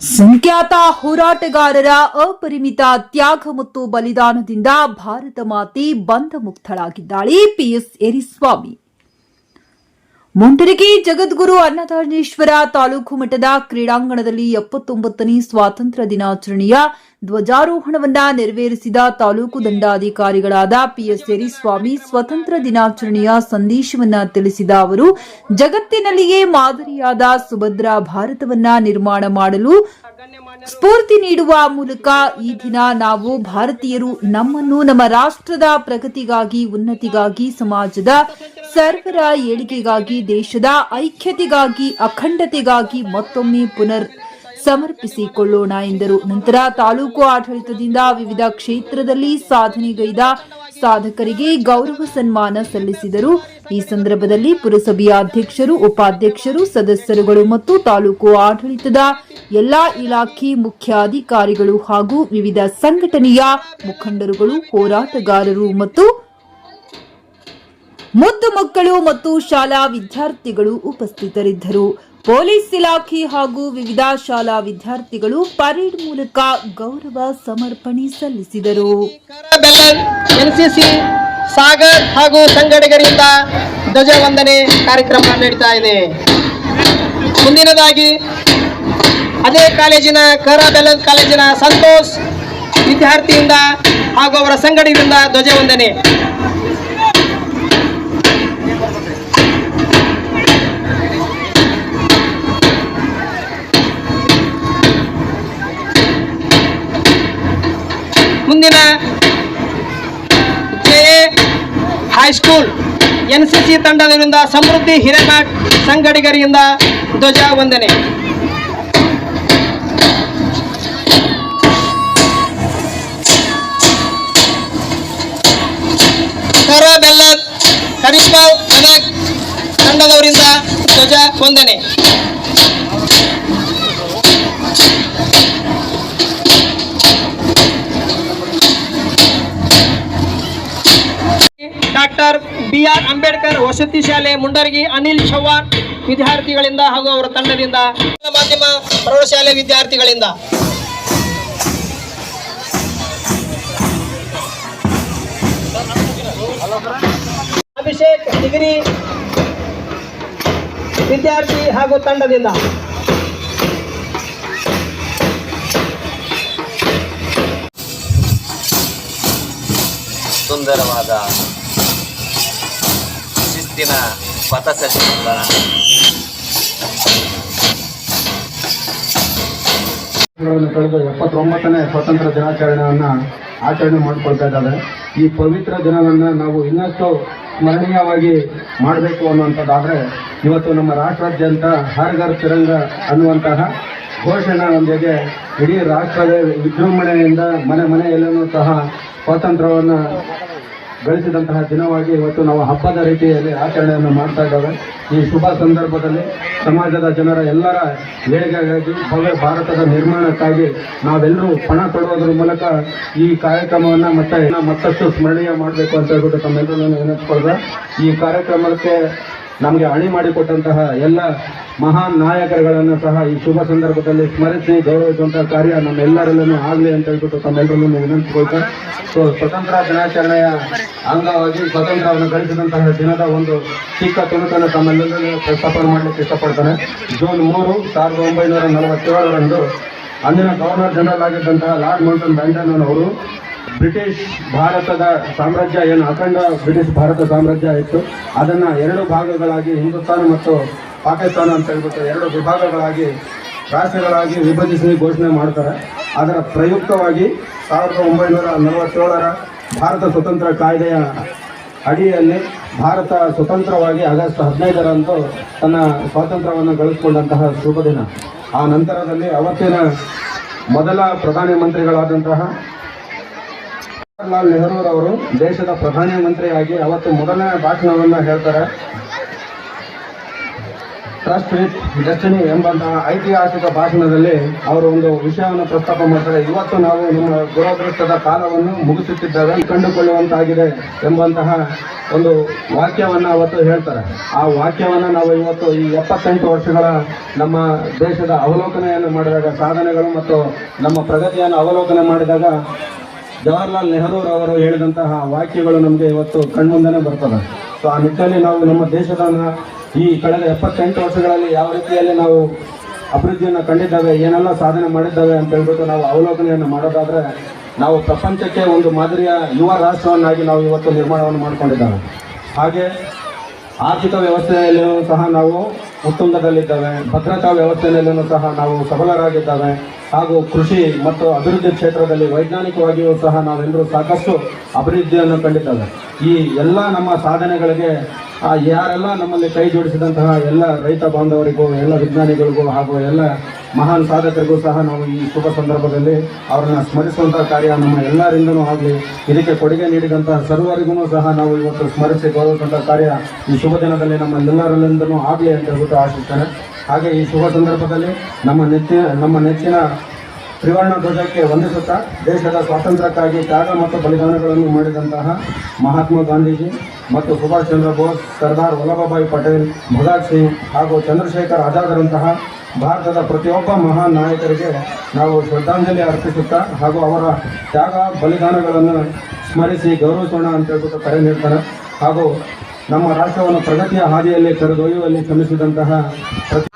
ಸಂಖ್ಯಾತ ಹೋರಾಟಗಾರರ ಅಪರಿಮಿತ ತ್ಯಾಗ ಮತ್ತು ಬಲಿದಾನದಿಂದ ಭಾರತ ಮಾತೆ ಬಂಧ ಮುಕ್ತಳಾಗಿದ್ದಾಳೆ ಪಿಎಸ್ ಯರಿಸ್ವಾಮಿ ಮುಂಡರಗಿ ಜಗದ್ಗುರು ಅನ್ನದಾನೇಶ್ವರ ತಾಲೂಕು ಮಟ್ಟದ ಕ್ರೀಡಾಂಗಣದಲ್ಲಿ ಎಪ್ಪತ್ತೊಂಬತ್ತನೇ ಸ್ವಾತಂತ್ರ್ಯ ದಿನಾಚರಣೆಯ ಧ್ವಜಾರೋಹಣವನ್ನ ನೆರವೇರಿಸಿದ ತಾಲೂಕು ದಂಡಾಧಿಕಾರಿಗಳಾದ ಪಿಎಸ್ ಯರಿಸ್ವಾಮಿ ಸ್ವತಂತ್ರ ದಿನಾಚರಣೆಯ ಸಂದೇಶವನ್ನ ತಿಳಿಸಿದ ಅವರು, ಜಗತ್ತಿನಲ್ಲಿಯೇ ಮಾದರಿಯಾದ ಸುಭದ್ರ ಭಾರತವನ್ನ ನಿರ್ಮಾಣ ಮಾಡಲು ಸ್ಫೂರ್ತಿ ನೀಡುವ ಮೂಲಕ ಈ ದಿನ ನಾವು ಭಾರತೀಯರು ನಮ್ಮನ್ನು ನಮ್ಮ ರಾಷ್ಟ್ರದ ಪ್ರಗತಿಗಾಗಿ, ಉನ್ನತಿಗಾಗಿ, ಸಮಾಜದ ಸರ್ವರ ಏಳಿಗೆಗಾಗಿ ದೇಶದ ಐಕ್ಯತೆಗಾಗಿ, ಅಖಂಡತೆಗಾಗಿ ಮತ್ತೊಮ್ಮೆ ಪುನರ್ ಸಮರ್ಪಿಸಿಕೊಳ್ಳೋಣ ಎಂದರು. ನಂತರ ತಾಲೂಕು ಆಡಳಿತದಿಂದ ವಿವಿಧ ಕ್ಷೇತ್ರದಲ್ಲಿ ಸಾಧನೆಗೈದ ಸಾಧಕರಿಗೆ ಗೌರವ ಸನ್ಮಾನ ಸಲ್ಲಿಸಿದರು. ಈ ಸಂದರ್ಭದಲ್ಲಿ ಪುರಸಭೆಯ ಅಧ್ಯಕ್ಷರು, ಉಪಾಧ್ಯಕ್ಷರು, ಸದಸ್ಯರುಗಳು ಮತ್ತು ತಾಲೂಕು ಆಡಳಿತದ ಎಲ್ಲಾ ಇಲಾಖೆ ಮುಖ್ಯ ಅಧಿಕಾರಿಗಳು ಹಾಗೂ ವಿವಿಧ ಸಂಘಟನೆಯ ಮುಖಂಡರುಗಳು, ಹೋರಾಟಗಾರರು ಮತ್ತು ಮುದ್ದು ಮಕ್ಕಳು ಮತ್ತು ಶಾಲಾ ವಿದ್ಯಾರ್ಥಿಗಳು ಉಪಸ್ಥಿತರಿದ್ದರು. ಪೊಲೀಸ್ ಇಲಾಖೆ ಹಾಗೂ ವಿವಿಧ ಶಾಲಾ ವಿದ್ಯಾರ್ಥಿಗಳು ಪರೇಡ್ ಮೂಲಕ ಗೌರವ ಸಮರ್ಪಣೆ ಸಲ್ಲಿಸಿದರು. ಎನ್ಸಿಸಿ ಸಾಗರ್ ಹಾಗೂ ಸಂಘಟಕರಿಂದ ಧ್ವಜವಂದನೆ ಕಾರ್ಯಕ್ರಮ ನಡೀತಾ ಇದೆ. ಮುಂದಿನದಾಗಿ, ಅದೇ ಕಾಲೇಜಿನ ಕರಬೆಲನ್ ಕಾಲೇಜಿನ ಸಂತೋಷ್ ವಿದ್ಯಾರ್ಥಿಯಿಂದ ಹಾಗೂ ಅವರ ಸಂಘಟಕರಿಂದ ಧ್ವಜವಂದನೆ. High school N C C ತಂಡದಿಂದ ಸಮೃದ್ಧಿ ಹಿರೇನಾಟ್ ಸಂಗಡಿಗರಿಂದ ಧ್ವಜ ವಂದನೆ. ತಂಡದವರಿಂದ ಧ್ವಜ ವಂದನೆ. ಡಾಕ್ಟರ್ ಬಿ ಆರ್ ಅಂಬೇಡ್ಕರ್ ವಸತಿ ಶಾಲೆ ಮುಂಡರ್ಗಿ ಅನಿಲ್ ಚವ್ಹಾಣ್ ವಿದ್ಯಾರ್ಥಿಗಳಿಂದ ಹಾಗೂ ಅವರ ತಂಡದಿಂದ ಕನ್ನಡ ಮಾಧ್ಯಮ ಪ್ರೌಢಶಾಲೆ ವಿದ್ಯಾರ್ಥಿಗಳಿಂದ ಅಭಿಷೇಕ್ ಡಿಗ್ರಿ ವಿದ್ಯಾರ್ಥಿ ಹಾಗೂ ತಂಡದಿಂದ ಸುಂದರವಾದ ಶಿಸ್ತಿನ ಪಥಸಂಚಲನ ಕಳೆದ ಎಪ್ಪತ್ತೊಂಬತ್ತನೇ ಸ್ವಾತಂತ್ರ್ಯ ದಿನಾಚರಣೆಯನ್ನು ಆಚರಣೆ ಮಾಡಿಕೊಳ್ತಾ ಇದ್ದಾರೆ. ಈ ಪವಿತ್ರ ದಿನವನ್ನು ನಾವು ಇನ್ನಷ್ಟು ಸ್ಮರಣೀಯವಾಗಿ ಮಾಡಬೇಕು ಅನ್ನುವಂಥದ್ದಾದರೆ ಇವತ್ತು ನಮ್ಮ ರಾಷ್ಟ್ರಾದ್ಯಂತ ಹರ್ ಘರ್ ತಿರಂಗ ಅನ್ನುವಂತಹ ಘೋಷಣೆಯೊಂದಿಗೆ ಇಡೀ ರಾಷ್ಟ್ರದ ವಿಜೃಂಭಣೆಯಿಂದ ಮನೆ ಮನೆಯಲ್ಲೂ ಸಹ ಸ್ವಾತಂತ್ರ್ಯವನ್ನು ಗಳಿಸಿದಂತಹ ದಿನವಾಗಿ ಇವತ್ತು ನಾವು ಹಬ್ಬದ ರೀತಿಯಲ್ಲಿ ಆಚರಣೆಯನ್ನು ಮಾಡ್ತಾ ಇದ್ದೇವೆ. ಈ ಶುಭ ಸಂದರ್ಭದಲ್ಲಿ ಸಮಾಜದ ಜನರ ಎಲ್ಲರ ಏಳಿಗೆಗಾಗಿ ಭವ್ಯ ಭಾರತದ ನಿರ್ಮಾಣಕ್ಕಾಗಿ ನಾವೆಲ್ಲರೂ ಪಣ ತೊಡುವುದರ ಮೂಲಕ ಈ ಕಾರ್ಯಕ್ರಮವನ್ನು ಮತ್ತೆ ಮತ್ತಷ್ಟು ಸ್ಮರಣೀಯ ಮಾಡಬೇಕು ಅಂತ ಹೇಳ್ಬಿಟ್ಟು ತಮ್ಮೆಲ್ಲರನ್ನು ವಿನಂತಿಸ್ಕೊಳ್ದೆ. ಈ ಕಾರ್ಯಕ್ರಮಕ್ಕೆ ನಮಗೆ ಅಣಿ ಮಾಡಿಕೊಟ್ಟಂತಹ ಎಲ್ಲ ಮಹಾನ್ ನಾಯಕರುಗಳನ್ನು ಸಹ ಈ ಶುಭ ಸಂದರ್ಭದಲ್ಲಿ ಸ್ಮರಿಸಿ ಗೌರವಿಸುವಂತಹ ಕಾರ್ಯ ನಮ್ಮೆಲ್ಲರಲ್ಲೂ ಆಗಲಿ ಅಂತ ಹೇಳ್ಬಿಟ್ಟು ತಮ್ಮೆಲ್ಲರಲ್ಲೂ ವಿನಂತಿಸ್ಕೊಳ್ತಾರೆ ಸೊ ಸ್ವತಂತ್ರ ದಿನಾಚರಣೆಯ ಅಂಗವಾಗಿ ಸ್ವಾತಂತ್ರ್ಯವನ್ನು ಗಳಿಸಿದಂತಹ ದಿನದ ಒಂದು ಚಿಕ್ಕ ತುಣುಕನ್ನು ತಮ್ಮೆಲ್ಲರಲ್ಲೂ ಪ್ರಸ್ತಾಪನೆ ಮಾಡಲಿಕ್ಕೆ ಇಷ್ಟಪಡ್ತಾನೆ. ಜೂನ್ ಮೂರು ಸಾವಿರದ ಒಂಬೈನೂರ ನಲವತ್ತೇಳರಂದು ಅಂದಿನ ಗವರ್ನರ್ ಜನರಲ್ ಆಗಿದ್ದಂತಹ ಲಾರ್ಡ್ ಮೌಂಟನ್ ಬ್ಯಾಂಡನ್ ಅವರು ಬ್ರಿಟಿಷ್ ಭಾರತದ ಸಾಮ್ರಾಜ್ಯ ಏನು ಅಖಂಡ ಬ್ರಿಟಿಷ್ ಭಾರತ ಸಾಮ್ರಾಜ್ಯ ಇತ್ತು. ಅದನ್ನು ಎರಡು ಭಾಗಗಳಾಗಿ ಹಿಂದೂಸ್ತಾನ ಮತ್ತು ಪಾಕಿಸ್ತಾನ ಅಂತ ಹೇಳ್ಬಿಟ್ಟು ಎರಡು ವಿಭಾಗಗಳಾಗಿ ರಾಷ್ಟ್ರಗಳಾಗಿ ವಿಭಜಿಸಿ ಘೋಷಣೆ ಮಾಡ್ತಾರೆ. ಅದರ ಪ್ರಯುಕ್ತವಾಗಿ ಸಾವಿರದ ಒಂಬೈನೂರ ನಲವತ್ತೇಳರ ಭಾರತ ಸ್ವತಂತ್ರ ಕಾಯ್ದೆಯ ಅಡಿಯಲ್ಲಿ ಭಾರತ ಸ್ವತಂತ್ರವಾಗಿ ಆಗಸ್ಟ್ ಹದಿನೈದರಂದು ತನ್ನ ಸ್ವಾತಂತ್ರ್ಯವನ್ನು ಗಳಿಸಿಕೊಂಡಂತಹ ಶುಭ ದಿನ ಆ ನಂತರದಲ್ಲಿ ಅವತ್ತಿನ ಮೊದಲ ಪ್ರಧಾನಿ ಮಂತ್ರಿಗಳಾದಂತಹ ಜವಾಹರ್ಲಾಲ್ ನೆಹರೂರವರು ದೇಶದ ಪ್ರಧಾನಮಂತ್ರಿಯಾಗಿ ಅವತ್ತು ಮೊದಲನೇ ಭಾಷಣವನ್ನು ಹೇಳ್ತಾರೆ. ಟ್ರಸ್ಟ್ ವಿತ್ ಡೆಸ್ಟಿನಿ ಎಂಬಂತಹ ಐತಿಹಾಸಿಕ ಭಾಷಣದಲ್ಲಿ ಅವರು ಒಂದು ವಿಷಯವನ್ನು ಪ್ರಸ್ತಾಪ ಮಾಡ್ತಾರೆ. ಇವತ್ತು ನಾವು ನಮ್ಮ ದುರದೃಷ್ಟದ ಕಾಲವನ್ನು ಮುಗಿಸುತ್ತಿದ್ದೇವೆ, ಕಂಡುಕೊಳ್ಳುವಂತಾಗಿದೆ ಎಂಬಂತಹ ಒಂದು ವಾಕ್ಯವನ್ನು ಅವತ್ತು ಹೇಳ್ತಾರೆ. ಆ ವಾಕ್ಯವನ್ನು ನಾವು ಇವತ್ತು ಈ ಎಪ್ಪತ್ತೆಂಟು ವರ್ಷಗಳ ನಮ್ಮ ದೇಶದ ಅವಲೋಕನೆಯನ್ನು ಮಾಡಿದಾಗ, ಸಾಧನೆಗಳು ಮತ್ತು ನಮ್ಮ ಪ್ರಗತಿಯನ್ನು ಅವಲೋಕನೆ ಮಾಡಿದಾಗ ಜವಾಹರ್ಲಾಲ್ ನೆಹರೂರವರು ಹೇಳಿದಂತಹ ವಾಕ್ಯಗಳು ನಮಗೆ ಇವತ್ತು ಕಣ್ಮುಂದೆನೇ ಬರ್ತದೆ. ಸೊ ಆ ನಿಟ್ಟಿನಲ್ಲಿ ನಾವು ನಮ್ಮ ದೇಶದ ಈ ಕಳೆದ ಎಪ್ಪತ್ತೆಂಟು ವರ್ಷಗಳಲ್ಲಿ ಯಾವ ರೀತಿಯಲ್ಲಿ ನಾವು ಅಭಿವೃದ್ಧಿಯನ್ನು ಕಂಡಿದ್ದಾವೆ, ಏನೆಲ್ಲ ಸಾಧನೆ ಮಾಡಿದ್ದಾವೆ ಅಂತ ಹೇಳ್ಬಿಟ್ಟು ನಾವು ಅವಲೋಕನೆಯನ್ನು ಮಾಡೋದಾದ್ರೆ ನಾವು ಪ್ರಪಂಚಕ್ಕೆ ಒಂದು ಮಾದರಿಯ ಯುವ ರಾಷ್ಟ್ರವನ್ನಾಗಿ ನಾವು ಇವತ್ತು ನಿರ್ಮಾಣವನ್ನು ಮಾಡಿಕೊಂಡಿದ್ದಾವೆ. ಹಾಗೆ ಆರ್ಥಿಕ ವ್ಯವಸ್ಥೆಯಲ್ಲಿಯೂ ಸಹ ನಾವು ಉತ್ತುಂಗದಲ್ಲಿದ್ದೇವೆ, ಭದ್ರತಾ ವ್ಯವಸ್ಥೆಯಲ್ಲಿಯೂ ಸಹ ನಾವು ಸಬಲರಾಗಿದ್ದೇವೆ. ಹಾಗೂ ಕೃಷಿ ಮತ್ತು ಅಭಿವೃದ್ಧಿ ಕ್ಷೇತ್ರದಲ್ಲಿ ವೈಜ್ಞಾನಿಕವಾಗಿಯೂ ಸಹ ನಾವೆಲ್ಲರೂ ಸಾಕಷ್ಟು ಅಭಿವೃದ್ಧಿಯನ್ನು ಕಂಡಿದ್ದೇವೆ. ಈ ಎಲ್ಲ ನಮ್ಮ ಸಾಧನೆಗಳಿಗೆ ಯಾರೆಲ್ಲ ನಮ್ಮಲ್ಲಿ ಕೈ ಜೋಡಿಸಿದಂತಹ ಎಲ್ಲ ರೈತ ಬಾಂಧವರಿಗೂ, ಎಲ್ಲ ವಿಜ್ಞಾನಿಗಳಿಗೂ ಹಾಗೂ ಎಲ್ಲ ಮಹಾನ್ ಸಾಧಕರಿಗೂ ಸಹ ನಾವು ಈ ಶುಭ ಸಂದರ್ಭದಲ್ಲಿ ಅವರನ್ನ ಸ್ಮರಿಸುವಂತಹ ಕಾರ್ಯ ನಮ್ಮ ಎಲ್ಲರಿಂದನೂ ಆಗಲಿ, ಇದಕ್ಕೆ ಕೊಡುಗೆ ನೀಡಿದಂತಹ ಸರ್ವರಿಗೂ ಸಹ ನಾವು ಇವತ್ತು ಸ್ಮರಿಸಿ ಗೌರವಿಸುವಂತಹ ಕಾರ್ಯ ಈ ಶುಭ ದಿನದಲ್ಲಿ ನಮ್ಮೆಲ್ಲರಲ್ಲಿಂದನೂ ಆಗಲಿ ಅಂತ ಹೇಳ್ಬಿಟ್ಟು ಆಶಿಸ್ತೇನೆ. ಹಾಗೆ ಈ ಶುಭ ಸಂದರ್ಭದಲ್ಲಿ ನಮ್ಮ ನೆಚ್ಚಿನ ನಮ್ಮ ನೆಚ್ಚಿನ ತ್ರಿವರ್ಣ ಧ್ವಜಕ್ಕೆ ವಂದಿಸುತ್ತಾ ದೇಶದ ಸ್ವಾತಂತ್ರ್ಯಕ್ಕಾಗಿ ತ್ಯಾಗ ಮತ್ತು ಬಲಿದಾನಗಳನ್ನು ಮಾಡಿದಂತಹ ಮಹಾತ್ಮ ಗಾಂಧೀಜಿ ಮತ್ತು ಸುಭಾಷ್ ಚಂದ್ರ ಬೋಸ್, ಸರ್ದಾರ್ ವಲ್ಲಭಭಾಯಿ ಪಟೇಲ್, ಭಗತ್ ಸಿಂಗ್ ಹಾಗೂ ಚಂದ್ರಶೇಖರ್ ಆಜಾದ್ರಂತಹ ಭಾರತದ ಪ್ರತಿಯೊಬ್ಬ ಮಹಾನ್ ನಾಯಕರಿಗೆ ನಾವು ಶ್ರದ್ಧಾಂಜಲಿ ಅರ್ಪಿಸುತ್ತಾ ಹಾಗೂ ಅವರ ತ್ಯಾಗ, ಬಲಿದಾನಗಳನ್ನು ಸ್ಮರಿಸಿ ಗೌರವಿಸೋಣ ಅಂತ ಹೇಳ್ಬಿಟ್ಟು ಕರೆ ನೀಡ್ತಾರೆ. ಹಾಗೂ ನಮ್ಮ ರಾಷ್ಟ್ರವನ್ನು ಪ್ರಗತಿಯ ಹಾದಿಯಲ್ಲಿ ಕರೆದೊಯ್ಯುವಲ್ಲಿ ಶ್ರಮಿಸಿದಂತಹ ಪ್ರತಿ